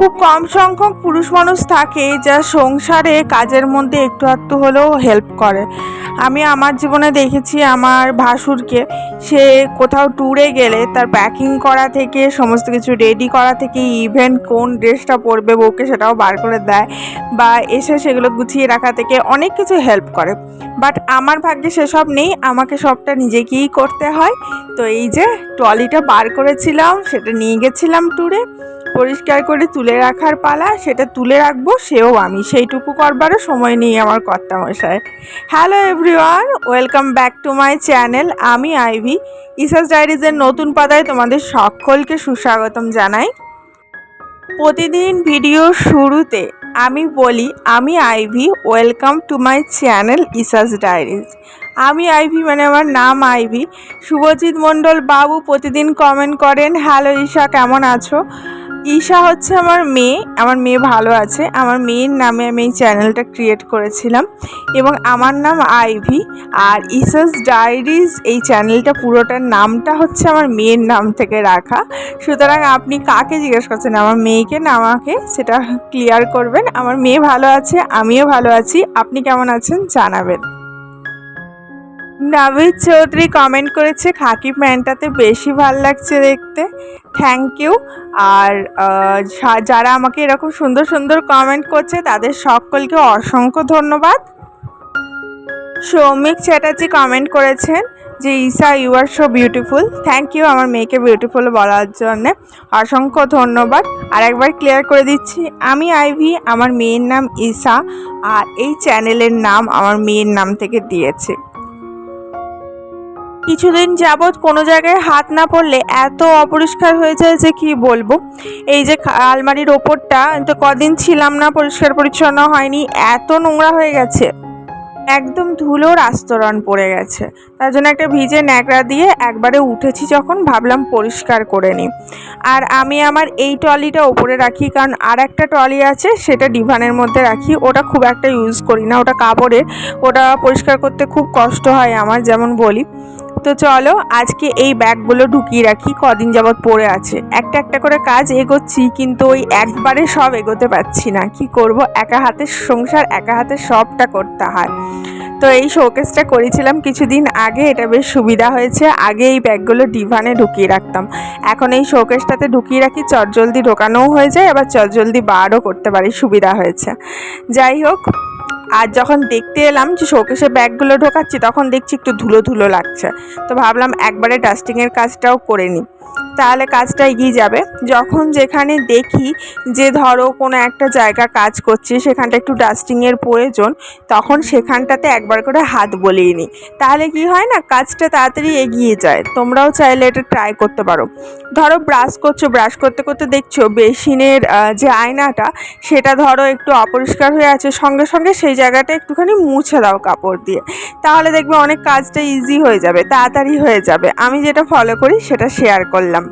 খুব কম সংখ্যক পুরুষ মানুষ থাকে যা সংসারে কাজের মধ্যে একটু আধটু হলেও হেল্প করে। আমি আমার জীবনে দেখেছি আমার ভাসুরকে, সে কোথাও ট্যুরে গেলে তার প্যাকিং করা থেকে, সমস্ত কিছু রেডি করা থেকে ইভেন কোন ড্রেসটা পরবে, বউকে সেটাও বার করে দেয় বা এসে সেগুলো গুছিয়ে রাখা থেকে অনেক কিছু হেল্প করে। বাট আমার ভাগ্যে সেসব নেই, আমাকে সবটা নিজেকেই করতে হয়। তো এই যে ট্রলিটা বার করেছিলাম, সেটা নিয়ে গেছিলাম ট্যুরে পরিষ্কার করে তুলে রাখার পালা, সেটা তুলে রাখব, সেও আমি। সেইটুকু করবারও সময় নেই আমার কর্তামশায় hello everyone, welcome back to my channel. আমি আইভি। ইসাস ডায়েরিজের নতুন পাতায় তোমাদের সকলকে সুস্বাগতম জানাই। প্রতিদিন ভিডিও শুরুতে আমি বলি, আমি Ivy, welcome to my channel Isha's diaries. আমি আইভি মানে আমার নাম আইভি। শুভজিৎ মণ্ডল বাবু প্রতিদিন কমেন্ট করেন, হ্যালো ঈশা, কেমন আছো? ঈশা হচ্ছে আমার মেয়ে আমার মেয়ে ভালো আছে, আমার মেয়ের নামে আমি এই চ্যানেলটা ক্রিয়েট করেছিলাম এবং আমার নাম আইভি আর ইসাস ডায়েরিজ এই চ্যানেলটা পুরোটার নামটা হচ্ছে আমার মেয়ের নাম থেকে রাখা। সুতরাং আপনি কাকে জিজ্ঞেস করছেন? আমার মেয়েকে না আমাকে? সেটা ক্লিয়ার করবেন। আমার মেয়ে ভালো আছে, আমিও ভালো আছি। আপনি কেমন আছেন? জানাবেন। নাভিদ চৌধুরী কমেন্ট করেছে খাকি প্যান্টটাতে বেশি ভালো লাগছে দেখতে। থ্যাংক ইউ আর যারা আমাকে এরকম সুন্দর সুন্দর কমেন্ট করছে, তাদের সকলকে অসংখ্য ধন্যবাদ। সৌমিক চ্যাটার্জি কমেন্ট করেছেন যে, Isha you are so beautiful thank you আমার মেয়েকে বিউটিফুল বলার জন্যে। অসংখ্য ধন্যবাদ। আর একবার ক্লিয়ার করে দিচ্ছি, আমি আইভি, আমার মেয়ের নাম ঈশা, আর এই চ্যানেলের নাম আমার মেয়ের নাম থেকে দিয়েছে। কিছুদিন যাবৎ কোনো জায়গায় হাত না পড়লে এত অপরিষ্কার হয়ে যায় যে কি বলব? এই যে আলমারির ওপরটা, তো কদিন ছিলাম না, পরিষ্কার পরিচ্ছন্ন হয়নি, এত নোংরা হয়ে গেছে। একদম ধুলোর আস্তরণ পড়ে গেছে। তার জন্য একটা ভিজে ন্যাকড়া দিয়ে একবারে উঠেছি যখন, ভাবলাম পরিষ্কার করে নিই। আর আমি আমার এই ট্রলিটা ওপরে রাখি, কারণ আর একটা ট্রলি আছে, সেটা ডিভানের মধ্যে রাখি। ওটা খুব একটা ইউজ করি না, ওটা কাপড়ের, ওটা পরিষ্কার করতে খুব কষ্ট হয় আমার, যেমন বলি। তো চলো, আজকে এই ব্যাগগুলো ঢুকিয়ে রাখি, কদিন যাবৎ পড়ে আছে। একটা একটা করে কাজ এগোচ্ছি, কিন্তু ওই একবারে সব এগোতে পারছি না। কি করব? একা হাতে সংসার, একা হাতে সবটা করতে হয়। তো এই শোকেসটা করেছিলাম কিছুদিন আগে, এটা বেশ সুবিধা হয়েছে। আগে এই ব্যাগগুলো ডিভানে ঢুকিয়ে রাখতাম। এখন এই শোকেসটাতে ঢুকিয়ে রাখি, চটজলদি ঢোকানোও হয়ে যায়, আবার চটজলদি বারও করতে পারি, সুবিধা হয়েছে। যাই হোক আর যখন দেখতে এলাম যে শোকেসে ব্যাগগুলো ঢোকাচ্ছি, তখন দেখছি একটু ধুলো ধুলো লাগছে। তো ভাবলাম একবারে ডাস্টিংয়ের কাজটাও করে নিই। তাহলে কাজটা এগিয়ে যাবে। যখন যেখানে দেখি যে ধরো কোনো একটা জায়গা কাজ করছি, সেখানটা একটু ডাস্টিংয়ের প্রয়োজন, তখন সেখানটাতে একবার করে হাত বলিয়ে নিই। তাহলে কি হয় না, কাজটা তাড়াতাড়ি এগিয়ে যায়। তোমরাও চাইলে এটা ট্রাই করতে পারো। ধরো ব্রাশ করছ ব্রাশ করতে করতে দেখছ, বেসিনের যে আয়নাটা, সেটা ধরো একটু অপরিষ্কার হয়ে আছে, সঙ্গে সঙ্গে সেই জায়গাটা একটুখানি মুছে দাও কাপড় দিয়ে। তাহলে দেখবে অনেক কাজটা ইজি হয়ে যাবে, তাড়াতাড়ি হয়ে যাবে। আমি যেটা ফলো করি সেটা শেয়ার করলাম।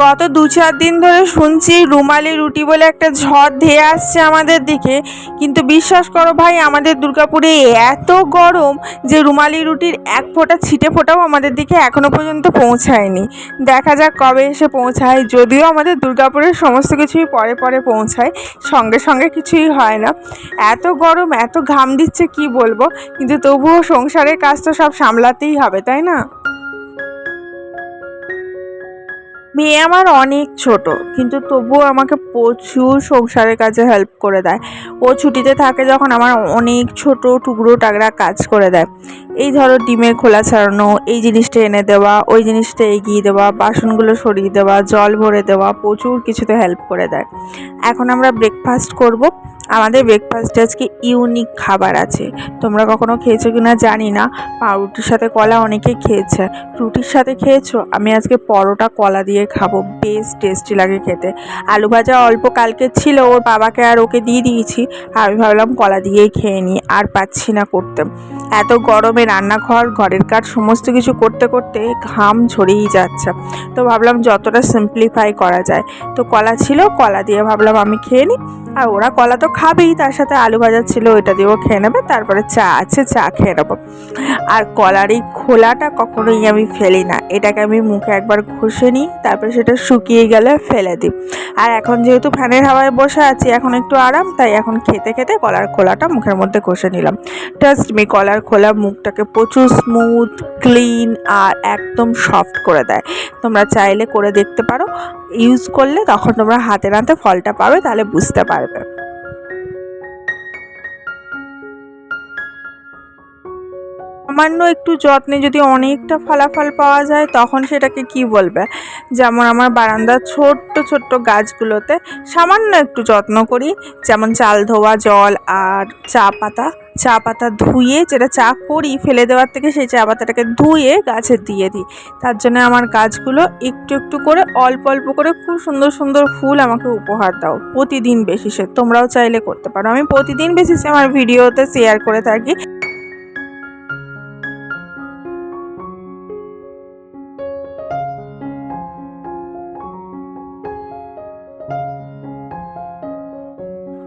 গত দু চার দিন ধরে শুনছি রুমালি রুটি বলে একটা ঝড় ধেয়ে আসছে আমাদের দিকে। কিন্তু বিশ্বাস করো ভাই, আমাদের দুর্গাপুরে এত গরম যে রুমালি রুটির এক ফোঁটা ছিটে ফোঁটাও আমাদের দিকে এখনও পর্যন্ত পৌঁছায়নি। দেখা যাক কবে এসে পৌঁছায়। যদিও আমাদের দুর্গাপুরের সমস্ত কিছুই পরে পরে পৌঁছায়, সঙ্গে সঙ্গে কিছুই হয় না। এত গরম, এত ঘাম দিচ্ছে কি বলব? কিন্তু তবুও সংসারের কাজ তো সব সামলাতেই হবে, তাই না? মেয়ে আমার অনেক ছোট, কিন্তু তবুও আমাকে প্রচুর সংসারের কাজে হেল্প করে দেয়। ও ছুটিতে থাকে যখন আমার অনেক ছোট টুকরো টাকরা কাজ করে দেয়। এই ধরো ডিমের খোলা ছাড়ানো, এই জিনিসটা এনে দেওয়া, ওই জিনিসটা এগিয়ে দেওয়া, বাসনগুলো সরিয়ে দেওয়া, জল ভরে দেওয়া, প্রচুর কিছুতে হেল্প করে দেয়। এখন আমরা ব্রেকফাস্ট করব। আমাদের ব্রেকফাস্টে আজকে ইউনিক খাবার আছে। তোমরা কখনো খেয়েছো কি না জানি না, পাউরুটির সাথে কলা অনেকে খেয়েছে। রুটির সাথে খেয়েছো? আমি আজকে পরোটা কলা দিয়ে খাব, বেশ টেস্টি লাগে খেতে। আলু ভাজা অল্প কালকে ছিল, ওর বাবাকে আর ওকে দিয়ে দিয়েছি, আমি ভাবলাম কলা দিয়েই খেয়ে নিই, আর পাচ্ছি না করতে। এত গরমে রান্নাঘর, ঘরের কাজ, সমস্ত কিছু করতে করতে ঘাম ঝরেই যাচ্ছে। তো ভাবলাম যতটা সিম্পলিফাই করা যায়। তো কলা ছিল, কলা দিয়ে ভাবলাম আমি খেয়ে নিই। আর ওরা কলা তো খাবেই, তার সাথে আলু ভাজা ছিল, ওইটা দিয়েও খেয়ে নেবে, তারপরে চা আছে, চা খেয়ে নেব। আর কলার এই খোলাটা কখনোই আমি ফেলি না। এটাকে আমি মুখে একবার ঘষে নিই, তারপরে সেটা শুকিয়ে গেলে ফেলে দিই। আর এখন যেহেতু ফ্যানের হাওয়ায় বসে আছি, এখন একটু আরাম, তাই এখন খেতে খেতে কলার খোলাটা মুখের মধ্যে ঘষে নিলাম। জাস্ট মি কলার খোলা মুখটাকে প্রচুর স্মুথ ক্লিন আর একদম সফট করে দেয়। তোমরা চাইলে করে দেখতে পারো। ইউজ করলে তখন তোমরা হাতে নাতে ফলটা পাবে, তাহলে বুঝতে পারবে। সামান্য একটু যত্নে যদি অনেকটা ফলাফল পাওয়া যায়, তখন সেটাকে কি বলবে? যেমন আমার বারান্দার ছোট্ট ছোট্ট গাছগুলোতে সামান্য একটু যত্ন করি, যেমন চাল ধোয়া, জল আর চা পাতা। চা পাতা ধুয়ে যেটা চা করি, ফেলে দেওয়ার থেকে সেই চা পাতাটাকে ধুয়ে গাছে দিয়ে দিই। তার জন্য আমার গাছগুলো একটু একটু করে, অল্প অল্প করে খুব সুন্দর সুন্দর ফুল আমাকে উপহার দাও। প্রতিদিন বেসিসে তোমরাও চাইলে করতে পারো। আমি প্রতিদিন বেসিসে আমার ভিডিওতে শেয়ার করে থাকি।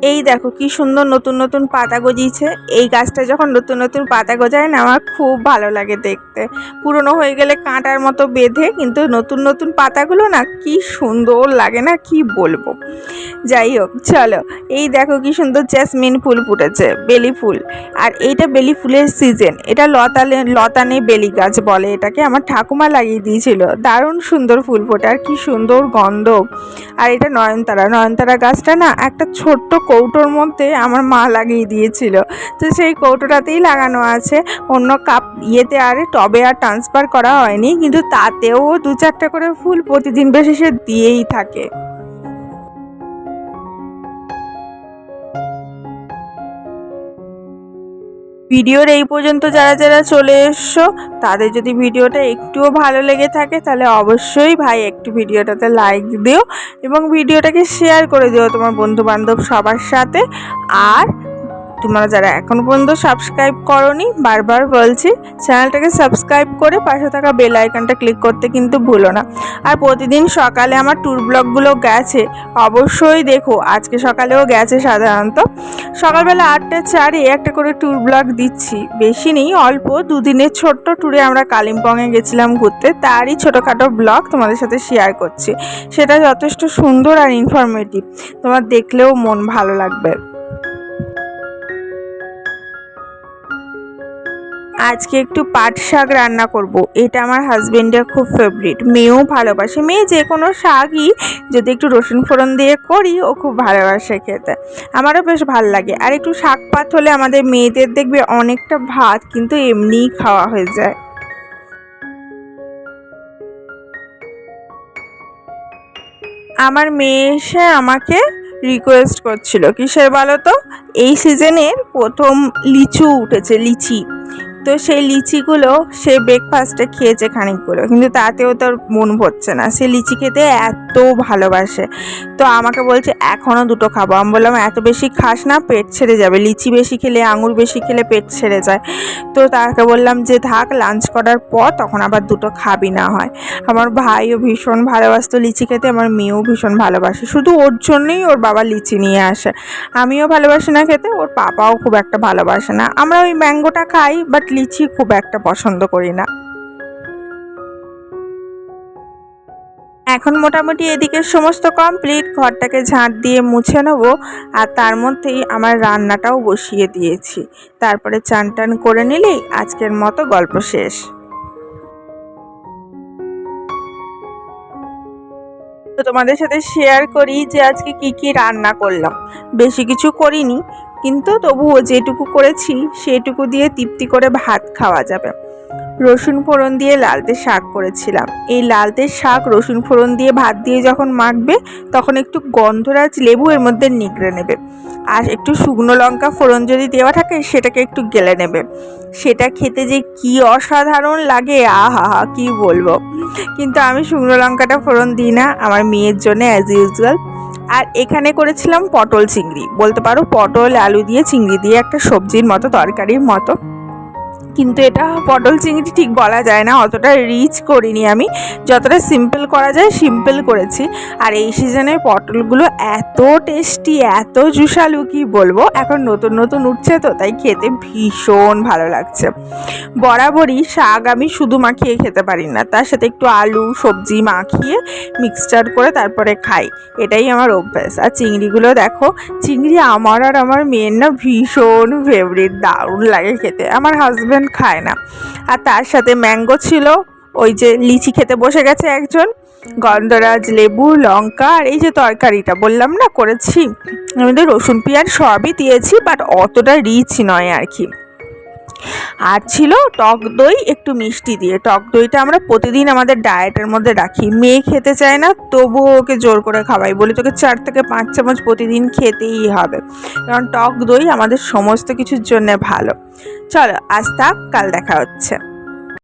এই দেখো কি সুন্দর নতুন নতুন পাতা গজিয়েছে। এই গাছটা যখন নতুন নতুন পাতা গজায় না, আমার খুব ভালো লাগে দেখতে। পুরনো হয়ে গেলে কাঁটার মতো বেঁধে কিন্তু নতুন নতুন পাতাগুলো না কি সুন্দর লাগে না, কি বলব। যাই হোক, চলো। এই দেখো কি সুন্দর জ্যাসমিন ফুল ফুটেছে, বেলি ফুল। আর এইটা বেলি ফুলের সিজন এটা লতালে, লতানে বেলি গাছ বলে এটাকে। আমার ঠাকুমা লাগিয়ে দিয়েছিল। দারুণ সুন্দর ফুল ফোটে, আর কি সুন্দর গন্ধ। আর এটা নয়নতারা। নয়নতারা গাছটা না একটা ছোট্ট কৌটোর মধ্যে আমার মা লাগিয়ে দিয়েছিল। তো সেই কৌটোটাতেই লাগানো আছে। অন্য কাপ ইয়েতে আর টবে আর ট্রান্সফার করা হয়নি। কিন্তু তাতেও দু চারটা করে ফুল প্রতিদিন বেশি সে দিয়েই থাকে। ভিডিওর এই পর্যন্ত যারা যারা চলে এসছো, তাদের যদি ভিডিওটা একটুও ভালো লেগে থাকে, তাহলে অবশ্যই ভাই একটু ভিডিওটাতে লাইক দিও এবং ভিডিওটাকে শেয়ার করে দিও তোমার বন্ধু বান্ধব সবার সাথে। আর তোমরা যারা এখনও পর্যন্ত সাবস্ক্রাইব করনি, বারবার বলছি চ্যানেলটাকে সাবস্ক্রাইব করে পাশে থাকা বেল আইকনটা ক্লিক করতে কিন্তু ভুলো না। আর প্রতিদিন সকালে আমার ট্যুর ব্লগগুলো গেছে, অবশ্যই দেখো, আজকে সকালেও গেছে সাধারণত। সকালবেলা আটটা চারে একটা করে ট্যুর ব্লগ দিচ্ছি, বেশি নেই, অল্প, দুদিনের ছোট্ট ট্যুরে আমরা কালিম্পংয়ে গেছিলাম ঘুরতে, তারই ছোটোখাটো ব্লগ তোমাদের সাথে শেয়ার করছি। সেটা যথেষ্ট সুন্দর আর ইনফরমেটিভ তোমার দেখলেও মন ভালো লাগবে। আজকে একটু পাট শাক রান্না করব। এটা আমার হাজবেন্ডের খুব ফেভারিট মেয়েও ভালোবাসে। মেয়ে যে কোনো শাকই যদি একটু রসুন ফোড়ন দিয়ে করি, ও খুব ভালোবাসে খেতে। আমারও বেশ ভালো লাগে। আর একটু শাক পাত হলে আমাদের মেয়েদের দেখবে অনেকটা ভাত কিন্তু এমনিই খাওয়া হয়ে যায়। আমার মেয়ে এসে আমাকে রিকোয়েস্ট করছিল। কিসের বলো তো এই সিজনের প্রথম লিচু উঠেছে, লিচি। তো সেই লিচিগুলো সে ব্রেকফাস্টে খেয়েছে খানিকগুলো। কিন্তু তাতেও তোর মন ভরছে না। সে লিচি খেতে এত ভালোবাসে। তো আমাকে বলছে এখনও দুটো খাব। আমি বললাম, এত বেশি খাস না, পেট ছেড়ে যাবে। লিচি বেশি খেলে, আঙুর বেশি খেলে পেট ছেড়ে যায়। তো তাকে বললাম, যে থাক লাঞ্চ করার পর তখন আবার দুটো খাবি না হয়। আমার ভাইও ভীষণ ভালোবাসতো লিচি খেতে, আমার মেয়েও ভীষণ ভালোবাসে। শুধু ওর জন্যই ওর বাবা লিচি নিয়ে আসে। আমিও ভালোবাসি না খেতে, ওর পাপাও খুব একটা ভালোবাসে না। আমরা ওই ম্যাঙ্গোটা খাই বাট লিচি খুব একটা পছন্দ করি না। এখন মোটামুটি এদিকে সমস্ত কমপ্লিট ঘরটাকে ঝাঁট দিয়ে মুছে নেব আর তার মধ্যেই আমার রান্নাটাও বসিয়ে দিয়েছি। তারপরে চান টান করে নিলেই আজকের মতো গল্প শেষ। তো তোমাদের সাথে শেয়ার করি যে আজকে কি কি রান্না করলাম। বেশি কিছু করিনি। কিন্তু তবুও যেটুকু করেছি, সেটুকু দিয়ে তৃপ্তি করে ভাত খাওয়া যাবে। রসুন ফোড়ন দিয়ে লালতে শাক করেছিলাম। এই লালতে শাক, রসুন ফোড়ন দিয়ে ভাত দিয়ে যখন মাখবে, তখন একটু গন্ধরাজ লেবু এর মধ্যে নিগড়ে নেবে। আর একটু শুকনো লঙ্কা ফোড়ন যদি দেওয়া থাকে, সেটাকে একটু গেলে নেবে। সেটা খেতে যে কি অসাধারণ লাগে, আহা, হা, কী বলব। কিন্তু আমি শুকনো লঙ্কাটা ফোড়ন দিই না। আমার মেয়ের জন্য অ্যাজ ইউজুয়াল আর এখানে করেছিলাম পটল চিংড়ি। বলতে পারো পটল, আলু দিয়ে চিংড়ি দিয়ে একটা সবজির মতো, তরকারির মতো। কিন্তু এটা পটল চিংড়ি ঠিক বলা যায় না, অতটা রিচ করিনি আমি। যতটা সিম্পল করা যায় সিম্পল করেছি। আর এই সিজনে পটলগুলো এত টেস্টি এত জুসালু, কি বলব? এখন নতুন নতুন উঠছে তো, তাই খেতে ভীষণ ভালো লাগছে। বরাবরই শাক আমি শুধু মাখিয়ে খেতে পারি না, তার সাথে একটু আলু, সবজি মাখিয়ে মিক্সচার করে তারপরে খাই। এটাই আমার অভ্যাস। আর চিংড়িগুলো দেখো, চিংড়ি আমার আর আমার মেয়ের না ভীষণ ফেভারিট দারুণ লাগে খেতে। আমার হাজব্যান্ড খায় না। আর তার সাথে ম্যাঙ্গো ছিল, ওই যে লিচি খেতে বসে গেছে একজন। গন্ধরাজ, লেবু, লঙ্কা আর এই যে তরকারিটা, বললাম না করেছি? আমাদের রসুন পেঁয়াজ সবই দিয়েছি বাট অতটা রিচ নয় আর কি। আর ছিল টক দই, একটু মিষ্টি দিয়ে। টক দইটা আমরা প্রতিদিন আমাদের ডায়েটের মধ্যে রাখি। মেয়ে খেতে চায় না, তবুও ওকে জোর করে খাওয়াই। বলি, তোকে চার থেকে পাঁচ চামচ প্রতিদিন খেতেই হবে। কারণ টক দই আমাদের সমস্ত কিছুর জন্য ভালো। চলো, আজ থাক কাল দেখা হচ্ছে।